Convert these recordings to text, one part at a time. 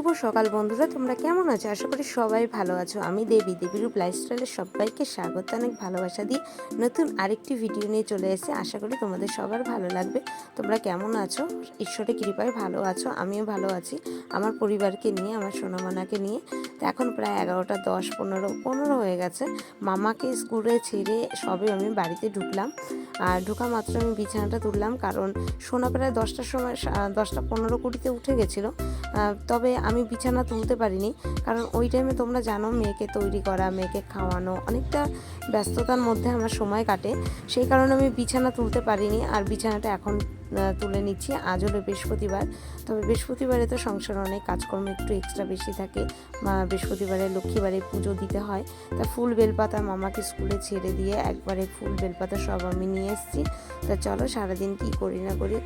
শুভ সকাল বন্ধুরা, তোমরা কেমন আছো? আশা করি সবাই ভালো আছো। আমি দেবী। দেবীরূপ লাইফস্টাইলের সবাইকে স্বাগত, অনেক ভালোবাসা দিয়ে নতুন আরেকটি ভিডিও নিয়ে চলে এসেছি। আশা করি তোমাদের সবার ভালো লাগবে। তোমরা কেমন আছো? ঈশ্বরের কৃপায় ভালো আছো, আমিও ভালো আছি। আমার পরিবারকে নিয়ে, আমার সোনামানাকে নিয়ে। এখন প্রায় এগারোটা দশ পনেরো পনেরো হয়ে গেছে। মামাকে স্কুলে ছেড়ে সবে আমি বাড়িতে ঢুকলাম। আর ঢোকা মাত্র আমি বিছানাটা তুললাম, কারণ সোনা প্রায় দশটার সময় দশটা পনেরো কুড়িতে উঠে গেছিল। তবে আমি বিছানা তুলতে পারিনি, কারণ ওই টাইমে তোমরা জানো মেয়েকে তৈরি করা, মেয়েকে খাওয়ানো অনেকটা ব্যস্ততার মধ্যে আমার সময় কাটে। সেই কারণে আমি বিছানা তুলতে পারিনি আর বিছানাটা এখন তুলে নিচ্ছি। আজ হলো বৃহস্পতিবার। তবে বৃহস্পতিবারে তো সংসার অনেক কাজকর্ম একটু এক্সট্রা বেশি থাকে। বা বৃহস্পতিবারে লক্ষ্মীবারে পুজো দিতে হয়। তা ফুল বেলপাতা মামাকে স্কুলে ছেড়ে দিয়ে একবারে ফুল বেলপাতা সব আমি নিয়ে এসেছি। তা চলো সারাদিন কি করি না করি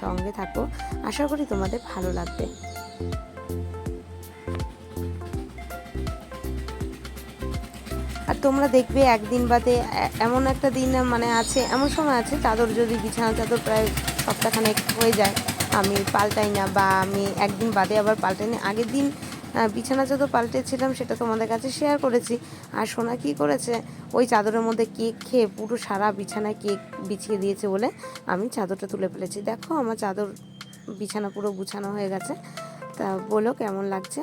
সঙ্গে থাকো। আশা করি তোমাদের ভালো লাগবে। আর তোমরা দেখবে একদিন বাদে এমন একটা দিন মানে আছে, এমন সময় আছে, চাদর যদি বিছানা, চাদর প্রায় সপ্তাহখানেক হয়ে যায়, আমি পাল্টাই না বা আমি একদিন বাদে আবার পাল্টাই না। আগের দিন বিছানা চাদর পাল্টেছিলাম, সেটা তোমাদের কাছে শেয়ার করেছি। আর সোনা কী করেছে? ওই চাদরের মধ্যে কেক খেয়ে, পুরো সারা বিছানায় কেক বিছিয়ে দিয়েছে বলে আমি চাদরটা তুলে ফেলেছি। দেখো, আমার চাদর বিছানা পুরো গুছানো হয়ে গেছে। তা বলো কেমন লাগছে?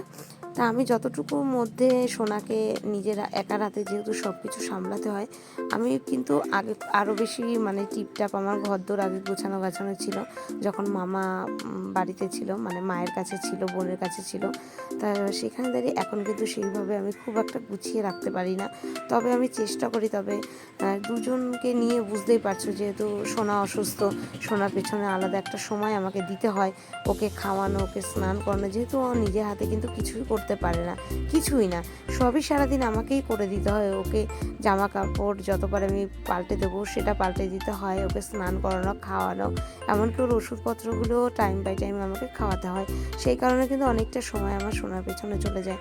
তা আমি যতটুকুর মধ্যে সোনাকে নিজের একার হাতে যেহেতু সব কিছু সামলাতে হয়, আমি কিন্তু আগে আরও বেশি মানে টিপটাপ আমার ঘরদোর আগে গোছানো গাছানো ছিল। যখন মামা বাড়িতে ছিল মানে মায়ের কাছে ছিল, বোনের কাছে ছিল, তা সেখানে দাঁড়িয়ে এখন কিন্তু সেইভাবে আমি খুব একটা গুছিয়ে রাখতে পারি না। তবে আমি চেষ্টা করি, তবে দুজনকে নিয়ে বুঝতেই পারছ যেহেতু সোনা অসুস্থ, সোনার পেছনে আলাদা একটা সময় আমাকে দিতে হয়। ওকে খাওয়ানো, ওকে স্নান করানো, যেহেতু নিজের হাতে কিন্তু কিছুই করতে পারে না। কিছুই না। সবই সারাদিন আমাকেই করে দিতে হয়। ওকে জামা কাপড় যতবার আমি পাল্টে দেবো, সেটা পাল্টে দিতে হয়। ওকে স্নান করানো, খাওয়ানো, এমনকি ওর ওষুধপত্রগুলো টাইম বাই টাইম আমাকে খাওয়াতে হয়। সেই কারণে কিন্তু অনেকটা সময় আমার সোনার পেছনে চলে যায়।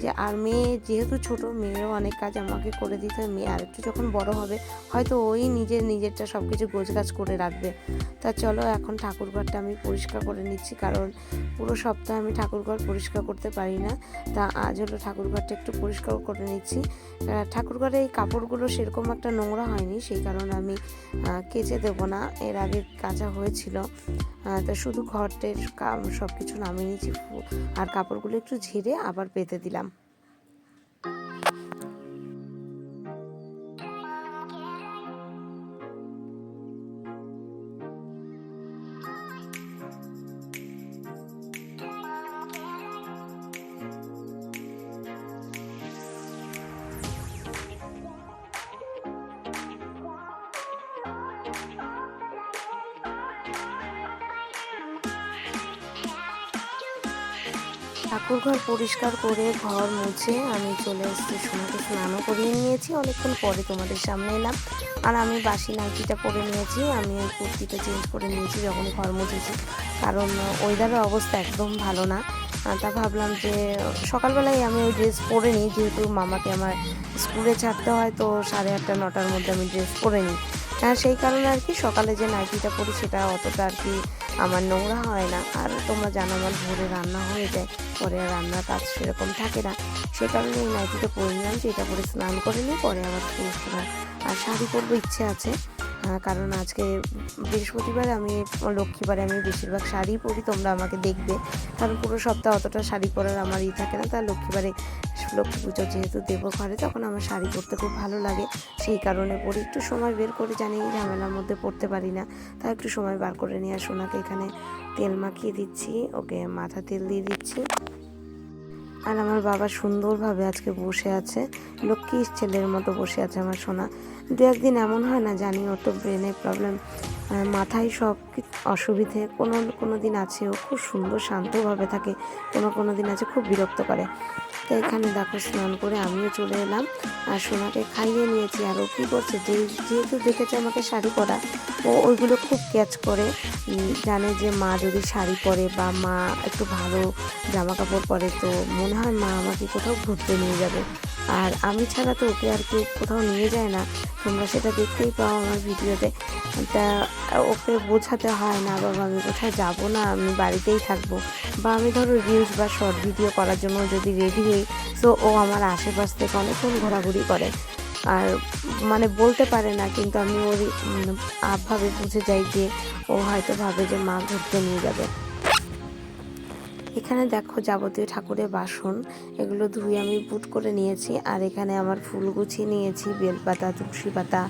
যে আর মেয়ে, যেহেতু ছোট, মেয়েরও অনেক কাজ আমাকে করে দিতে হয়। মেয়ে আরেকটু যখন বড় হবে, হয়তো ওই নিজের নিজেরটা সব কিছু গোছগাছ করে রাখবে। তা চলো, এখন ঠাকুরঘরটা আমি পরিষ্কার করে নিচ্ছি। কারণ পুরো সপ্তাহে আমি ঠাকুরঘর পরিষ্কার করতে পারি না। তা আজ হলো ঠাকুরঘরটা একটু পরিষ্কার করে নিচ্ছি। ঠাকুরঘরে এই কাপড়গুলো সেরকম একটা নোংরা হয়নি, সেই কারণে আমি কেচে দেবো না। এর আগে কাঁচা হয়েছিল। তা শুধু ঘরটের সব কিছু নামিয়ে নিয়েছি আর কাপড়গুলো একটু ঝেড়ে আবার পেতে দিলাম। ঠাকুরঘর পরিষ্কার করে ঘর মুছে আমি চলে এসেছি সোনাকে স্নানও করিয়ে নিয়েছি। অনেকক্ষণ পরে তোমাদের সামনে এলাম। আর আমি বাসি নাইটিটা পরে নিয়েছি। আমি ওই কুর্তিটা চেঞ্জ করে নিয়েছি যখন ঘর মুছেছি। কারণ ওয়েদারের অবস্থা একদম ভালো না। তা ভাবলাম যে সকালবেলায় আমি ওই ড্রেস পরে নিই। যেহেতু মামাকে আমার স্কুলে ছাড়তে হয়, তো সাড়ে আটটা, নটার মধ্যে আমি ড্রেস পরে নিই। সেই কারণে আর কি সকালে যে নাইটিটা পরি সেটা অতটা আর কি আমার নোংরা হয় না। আর তোমরা জানো আমার ভোরে রান্না হয়ে যায়, পরে রান্নার কাজ সেরকম থাকে না। সে কারণে এই নাইটিটা পরে নিলাম যে এটা পরে স্নান করে নিই পরে আবার কাজ। আর শাড়ি পরবো ইচ্ছে আছে। কারণ আজকে বৃহস্পতিবার আমি লক্ষ্মীবারে আমি বেশিরভাগ শাড়ি পরি, তোমরা আমাকে দেখবে। কারণ পুরো সপ্তাহ অতটা শাড়ি পরার আমার ই থাকে না তার লক্ষ্মীবারে লক্ষ্মী পুজো যেহেতু দেব ঘরে, তখন আমার শাড়ি পরতে খুব ভালো লাগে। সেই কারণে পরে। একটু সময় বের করে জানি, ঝামেলার মধ্যে পড়তে পারি না। তা একটু সময় বার করে নিয়ে আর সোনাকে এখানে তেল মাখিয়ে দিচ্ছি, ওকে মাথা তেল দিয়ে দিচ্ছি। আর আমার বাবা সুন্দরভাবে আজকে বসে আছে, লক্ষ্মীর ছেলের মতো বসে আছে আমার সোনা। দু একদিন এমন হয় না জানি, ওর তো ব্রেনে প্রবলেম মাথায় সব অসুবিধে, কোনো কোনো দিন আছে, ও খুব সুন্দর শান্তভাবে থাকে, কোনো কোনো দিন আছে খুব বিরক্ত করে। তো এখানে দেখো স্নান করে আমিও চলে এলাম, আর সোনাকে খাইয়ে নিয়েছি, আর ও কী করছে যেহেতু দেখেছে আমাকে শাড়ি পরা, ও ওইগুলো খুব ক্যাচ করে জানে যে মা যদি শাড়ি পরে বা মা একটু ভালো জামা কাপড় পরে, তো মনে হয় মা আমাকে কোথাও ঘুরতে নিয়ে যাবে। আর আমি ছাড়া তো ওকে আর কেউ কোথাও নিয়ে যায় না। তোমরা সেটা দেখতেই পাও আমার ভিডিওতে। তা ওকে বোঝাতে হয় না বাবা আমি কোথায় যাব না? আমি বাড়িতেই থাকব। বা আমি ধরো রিলস বা শর্ট ভিডিও করার জন্য যদি রেডি হই তো ও আমার আশেপাশ থেকে অনেকক্ষণ ঘোরাঘুরি করে। আর মানে বলতে পারে না কিন্তু আমি ওর উম, ভাবে বুঝে যাই যে ও হয়তো ভাবে যে মা ঘুরতে নিয়ে যাবে। এখানে দেখো যাবতীয় ঠাকুরের বাসন, এগুলো ধুয়ে আমি বুট করে নিয়েছি, আর এখানে আমার ফুল গুছিয়ে নিয়েছি, বেলপাতা তুলসী পাতা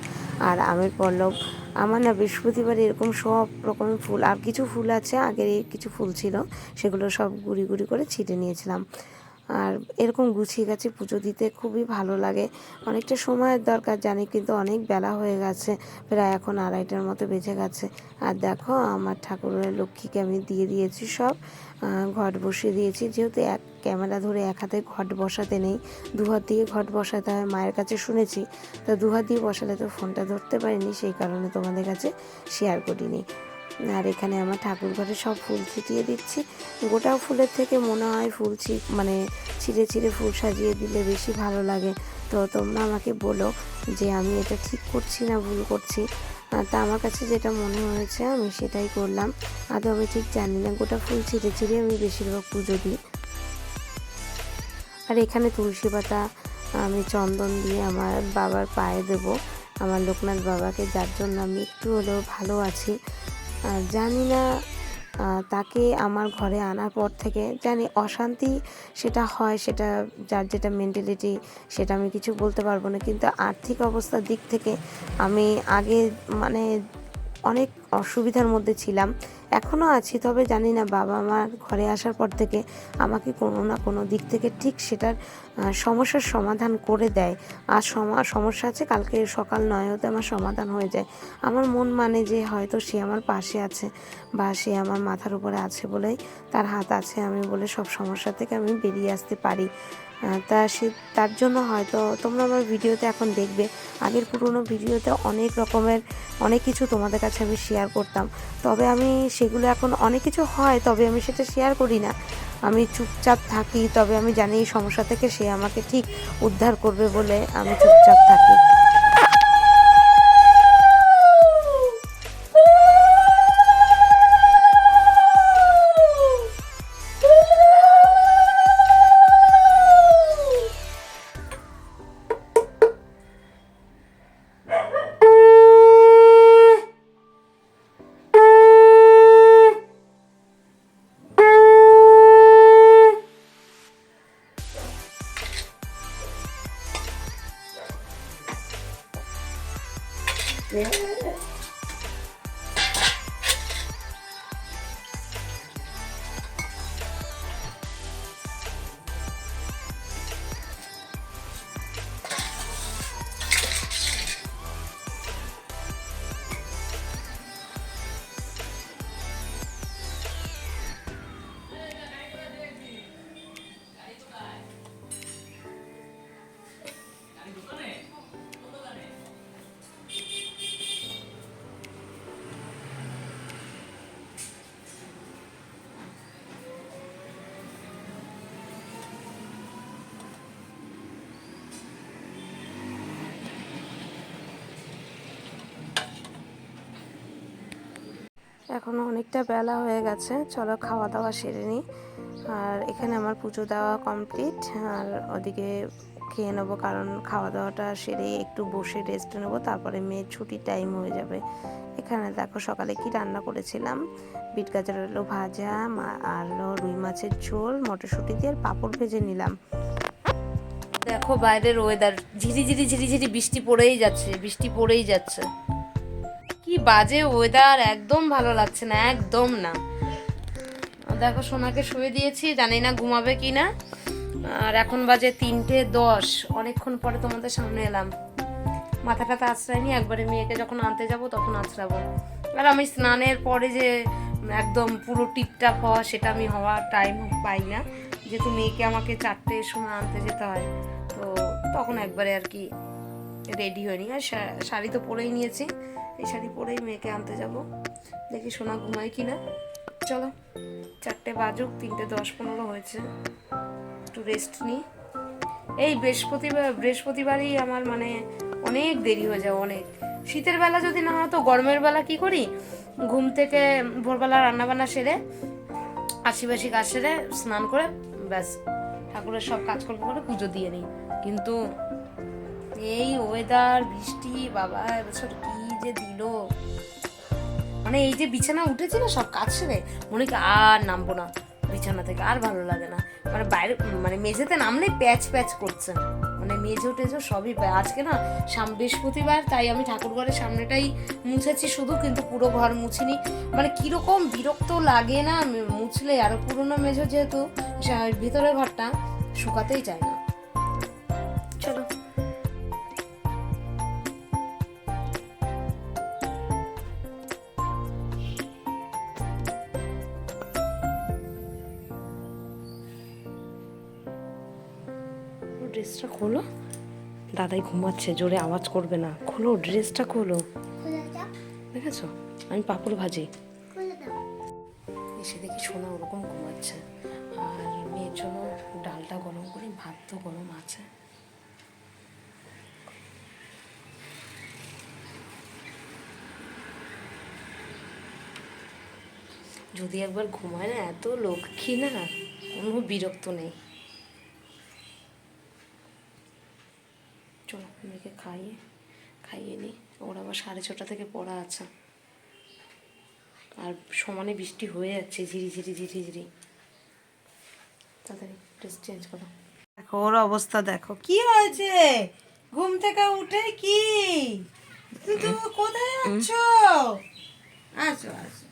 আর আমের পল্লব। আমার না বৃহস্পতিবার এরকম সব রকমের ফুল, আর কিছু ফুল আছে, আগের কিছু ফুল ছিল, সেগুলো সব গুড়ি গুড়ি করে ছিটে নিয়েছিলাম। আর এরকম গুছিয়ে গেছে পুজো দিতে খুবই ভালো লাগে। অনেকটা সময়ের দরকার, জানি, কিন্তু অনেক বেলা হয়ে গেছে, প্রায় এখন আড়াইটার মতো বেজে গেছে। আর দেখো, আমার ঠাকুরের লক্ষ্মীকে আমি দিয়ে দিয়েছি সব। ঘট বসিয়ে দিয়েছি। যেহেতু এক ক্যামেরা ধরে এক হাতে ঘট বসাতে নেই, দু হাত দিয়ে ঘট বসাতে হয় মায়ের কাছে শুনেছি। তা দু হাত দিয়ে বসালে তো ফোনটা ধরতে পারিনি, সেই কারণে তোমাদের কাছে শেয়ার করিনি। আর এখানে আমার ঠাকুর ঘরে সব ফুল ছিটিয়ে দিচ্ছি। গোটা ফুলের থেকে মনে হয় ফুল ছি মানে ছিঁড়ে ছিঁড়ে ফুল সাজিয়ে দিলে বেশি ভালো লাগে। তো তোমরা আমাকে বলো যে আমি এটা ঠিক করছি না ভুল করছি। তা আমার কাছে যেটা মনে হয়েছে, আমি সেটাই করলাম। আদৌ আমি ঠিক জানি না, গোটা ফুল ছিঁড়ে ছিঁড়ে আমি বেশিরভাগ পুজো দিই। আর এখানে তুলসী পাতা, আমি চন্দন দিয়ে আমার বাবার পায়ে দেব, আমার লোকনাথ বাবাকে, যার জন্য আমি একটু হলেও ভালো আছি। আর জানি না তাকে আমার ঘরে আনার পর থেকে জানি অশান্তি সেটা হয়, সেটা যার যেটা মেন্টালিটি সেটা আমি কিছু বলতে পারব না। কিন্তু আর্থিক অবস্থার দিক থেকে আমি আগে মানে অনেক অসুবিধার মধ্যে ছিলাম। এখনও আছি, তবে জানি না বাবা মার ঘরে আসার পর থেকে আমাকে কোনো না কোনো দিক থেকে ঠিক সেটার সমস্যার সমাধান করে দেয়। আর সমস্যা আছে, কালকে সকাল নয় হতে আমার সমাধান হয়ে যায়। আমার মন মানে যে হয়তো সে আমার পাশে আছে বা সে আমার মাথার উপরে আছে বলেই তার হাত আছে আমি বলে সব সমস্যা থেকে আমি বেরিয়ে আসতে পারি। তা সে, তার জন্য হয়তো তোমরা আমার ভিডিওতে এখন দেখবে। আগের পুরনো ভিডিওতে অনেক রকমের, অনেক কিছু তোমাদের কাছে আমি শেয়ার করতাম। তবে আমি সেগুলো এখন অনেক কিছু হয়, তবে আমি সেটা শেয়ার করি না। আমি চুপচাপ থাকি, তবে আমি জানি এই সমস্যা থেকে সে আমাকে ঠিক উদ্ধার করবে বলে আমি চুপচাপ থাকি। Yeah. এখনও অনেকটা বেলা হয়ে গেছে। চলো খাওয়া দাওয়া সেরে নিই আর এখানে আমার পুজো দেওয়া কমপ্লিট আর ওদিকে খেয়ে নেব কারণ খাওয়া দাওয়াটা সেরে একটু বসে রেস্ট নেব, তারপরে মেয়ের ছুটির টাইম হয়ে যাবে। এখানে দেখো সকালে কি রান্না করেছিলাম? বিট গাজর, আলু ভাজা আর রুই মাছের ঝোল, মটরশুঁটি দিয়ে আর পাঁপড় ভেজে নিলাম। দেখো বাইরের ওয়েদার ঝিরিঝিরি ঝিরিঝিরি বৃষ্টি পড়েই যাচ্ছে, বৃষ্টি পড়েই যাচ্ছে। কি বাজে ওয়েদার একদম ভালো লাগছে না, একদম না। দেখো, সোনাকে শুয়ে দিয়েছি, জানি না ঘুমাবে কি না আর এখন বাজে তিনটে দশ, অনেকক্ষণ পরে তোমাদের সামনে এলাম। মাথা টাথা আশ্রায়নি একবারে মেয়েকে যখন আনতে যাব, তখন আশ্রাবো আর আমি স্নানের পরে যে একদম পুরো টিপটাপ হওয়া, সেটা আমি হওয়ার টাইম পাই না। যেহেতু মেয়েকে আমাকে চারটের সময় আনতে যেতে হয়, তো তখন একবারে আর কি রেডি হয়নি। আর শাড়ি তো পরেই নিয়েছি। এই শাড়ি পরেই মেয়েকে আনতে যাব। দেখি সোনা ঘুমায় কি না চলো, চারটে বাজুক, তিনটে দশ পনেরো হয়েছে। একটু রেস্ট নিই। এই বৃহস্পতিবার, বৃহস্পতিবারই আমার মানে অনেক দেরি হয়ে যায়, অনেক। শীতের বেলা যদি না হতো গরমের বেলা কি করি? ঘুম থেকে ভোরবেলা রান্নাবান্না সেরে, আশিবাসী কাজ সেরে স্নান করে ব্যাস, ঠাকুরের সব কাজকর্ম করে পুজো দিয়ে নিই। কিন্তু এই ওয়েদার বৃষ্টি, বাবা, এবছর কি যে দিল। মানে এই যে বিছানা উঠেছে না সব কাজ সেরে, মনে আর নামবো না বিছানা থেকে, আর ভালো লাগে না। মানে বাইরে মানে মেঝেতে নামলে প্যাচ প্যাচ করছে। মানে মেঝে টেঝে সবই আজকে না, সাম, বৃহস্পতিবার, তাই আমি ঠাকুর ঘরের সামনেটাই মুছেছি শুধু, কিন্তু পুরো ঘর মুছিনি। মানে কীরকম বিরক্ত লাগে না মুছলে আর পুরোনো মেঝো যেহেতু ভিতরের ঘরটা শুকাতেই চায় না। ড্রেসটা খোলো। দাদাই ঘুমাচ্ছে জোরে আওয়াজ করবে না। খোলো ড্রেসটা খোলো। দেখেছ? আমি পাপড় ভাজি। এসে দেখি সোনা ওরকম ঘুমাচ্ছে। আর মেয়ের জন্য ডালটা গরম করি ভাত তো গরম আছে। যদি একবার ঘুমায় না এত লক্ষ্মী না কোনো বিরক্ত নেই। চলো মেয়েকে খাইয়ে খাইয়ে নিই ওর আবার সাড়ে ছটা থেকে পড়া আছে। আর সমানে বৃষ্টি হয়ে যাচ্ছে ঝিরি ঝিরি ঝিরি ঝিরি। তাড়াতাড়ি ড্রেস চেঞ্জ করো। দেখো ওর অবস্থা দেখো। কি হয়েছে? ঘুম থেকে উঠে কি? কিন্তু কোথায় আছো? আছো আছো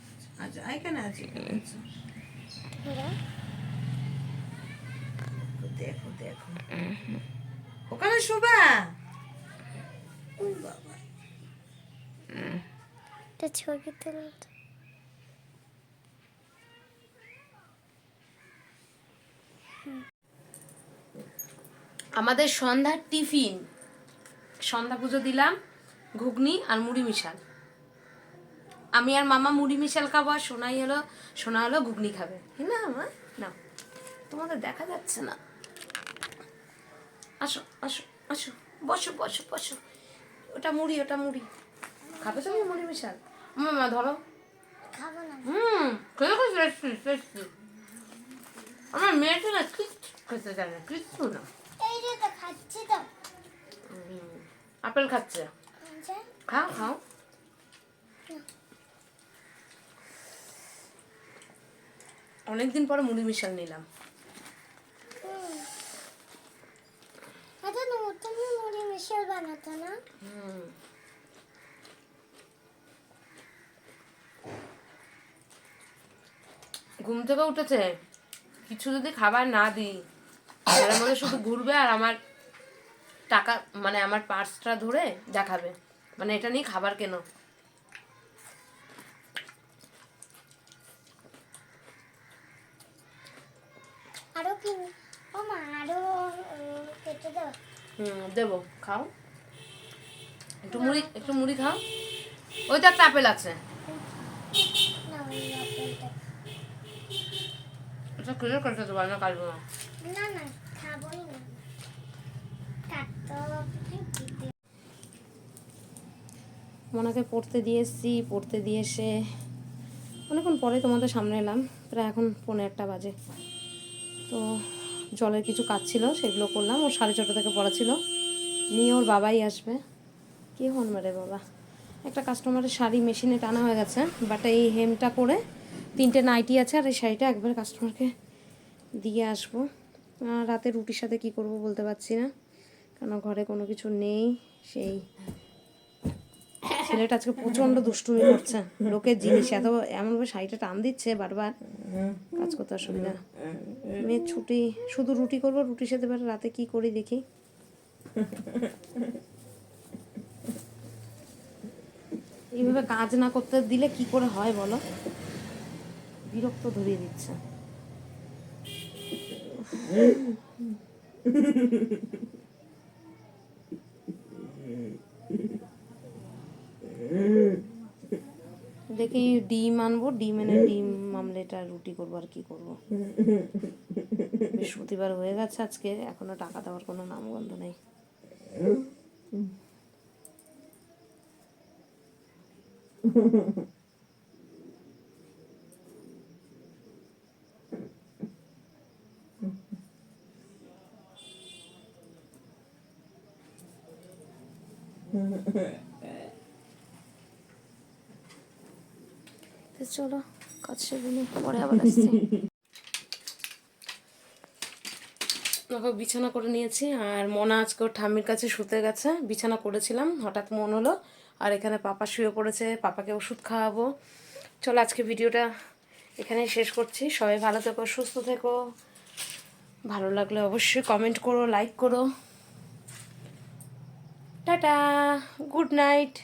আচ্ছা এখানে আছো দেখো দেখো। ওখানে শুবা ওই বাবা এটা ছবি তুলে আমাদের সন্ধ্যার টিফিন। সন্ধ্যা পুজো দিলাম ঘুগনি আর মুড়ি মিশাল। আমি আর মামা মুড়ি মিশাল খাব আর সোনাই হলো সোনা হলো ঘুগনি খাবে। না আমার না। তোমাদের দেখা যাচ্ছে না। আসো আসো আসো। বসো বসো বসো। ওটা মুড়ি ওটা মুড়ি। খাবে তুমি মুড়ি মিশাল? মামা ধরো। খাব না। হুম খেয়ে খুব টেস্টি টেস্টি আমার মেয়েটা না কিচ্ছু খেতে চায় না কিচ্ছু না। এই যে তো খাচ্ছি তো। আপেল খাচ্ছে? আচ্ছা, খাও খাও। অনেকদিন পরে মুড়ি মিশাল নিলাম হুম। আচ্ছা না তুমি মুড়ি না? ঘুম থেকে উঠেছে। কিছু যদি খাবার না দিই ঘরের মধ্যে শুধু ঘুরবে আর আমার টাকা মানে আমার পার্সটা ধরে দেখাবে মানে এটা নিয়ে খাবার কেন? আরও কি ও মা আরও কেটে দাও। হুম দেবো খাও। একটু মুড়ি একটু মুড়ি খাও। ওই তো একটা আপেল আছে। না মোনাকে পড়তে দিয়ে এসেছি, পড়তে দিয়ে এসে অনেকক্ষণ পরে তোমাদের সামনে এলাম। প্রায় এখন পনেরো একটা বাজে। তো জলের কিছু কাজ ছিল, সেগুলো করলাম। ওর সাড়ে ছটা থেকে পড়া ছিল। নিয়ে ওর বাবাই আসবে। কে হন রে বাবা? একটা কাস্টমারের শাড়ি মেশিনে টানা হয়ে গেছে বাট এই হেমটা করে তিনটে নাইটি আছে আর এই শাড়িটা একবার কাস্টমারকে দিয়ে আসব। আর রাতে রুটির সাথে কি করব বলতে পারছি না কেন ঘরে কোনো কিছু নেই, সেই ছেলেটা আজকে প্রচণ্ড দুষ্টুমি করছে। লোকের জিনিস এত এমনভাবে শাড়িটা টান দিচ্ছে বারবার, কাজ করতে অসুবিধা। মেয়ের ছুটি, শুধু রুটি করব, রুটির সাথে রাতে কি করি দেখি। এইভাবে কাজ না করতে দিলে কি করে হয় বলো? বিরক্ত ধরিয়ে দিচ্ছে। দেখি ডিম আনব, ডিম এনে ডিম মামলেট আর রুটি করব আর কি করব। বৃহস্পতিবার হয়ে গেছে আজকে, এখনও টাকা দেওয়ার কোনো নামগন্ধ নেই। চলো, কাজ সেগুলো পরে আবার আসছি। বিছানা করে নিয়েছি, আর মনে আজকে ঠাম্মির কাছে শুতে গেছে, বিছানা করেছিলাম, হঠাৎ মন হলো আর এখানে পাপা শুয়ে পড়েছে, পাপাকে ওষুধ খাওয়াবো। চলো আজকে ভিডিওটা এখানেই শেষ করছি। সবাই ভালো থেকো, সুস্থ থেকো। ভালো লাগলে অবশ্যই কমেন্ট করো লাইক করো। Tata good night